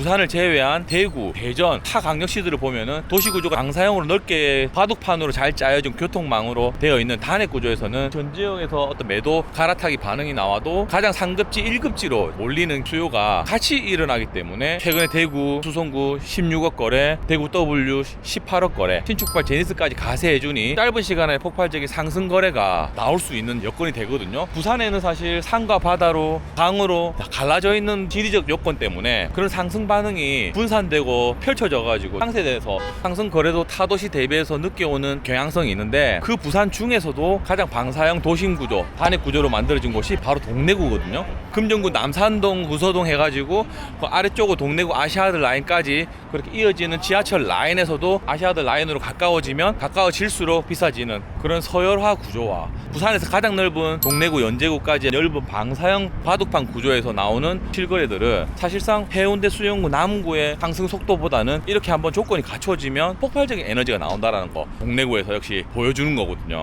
부산을 제외한 대구, 대전, 타 강력시들을 보면은 도시 구조가 방사형으로 넓게 바둑판으로 잘 짜여진 교통망으로 되어 있는 단핵 구조에서는 전 지역에서 어떤 매도 갈아타기 반응이 나와도 가장 상급지 1급지로 몰리는 수요가 같이 일어나기 때문에 최근에 대구 수성구 16억 거래, 대구 W 18억 거래, 신축발 제니스까지 가세해주니 짧은 시간에 폭발적인 상승 거래가 나올 수 있는 여건이 되거든요. 부산에는 사실 산과 바다로 강으로 다 갈라져 있는 지리적 요건 때문에 그런 상승 반응이 분산되고 펼쳐져 가지고 상세대에서 상승 거래도 타도시 대비해서 늦게 오는 경향성이 있는데 그 부산 중에서도 가장 방사형 도심 구조, 단핵 구조로 만들어진 곳이 바로 동래구거든요. 금정구 남산동, 구서동 해가지고 그 아래쪽으로 동래구 아시아드 라인까지 그렇게 이어지는 지하철 라인에서도 아시아드 라인으로 가까워지면 가까워질수록 비싸지는 그런 서열화 구조와 부산에서 가장 넓은 동래구 연제구까지 넓은 방사형 바둑판 구조에서 나오는 실거래들은 사실상 해운대 수영구 남구의 상승 속도보다는 이렇게 한번 조건이 갖춰지면 폭발적인 에너지가 나온다라는 거 동래구에서 역시 보여주는 거거든요.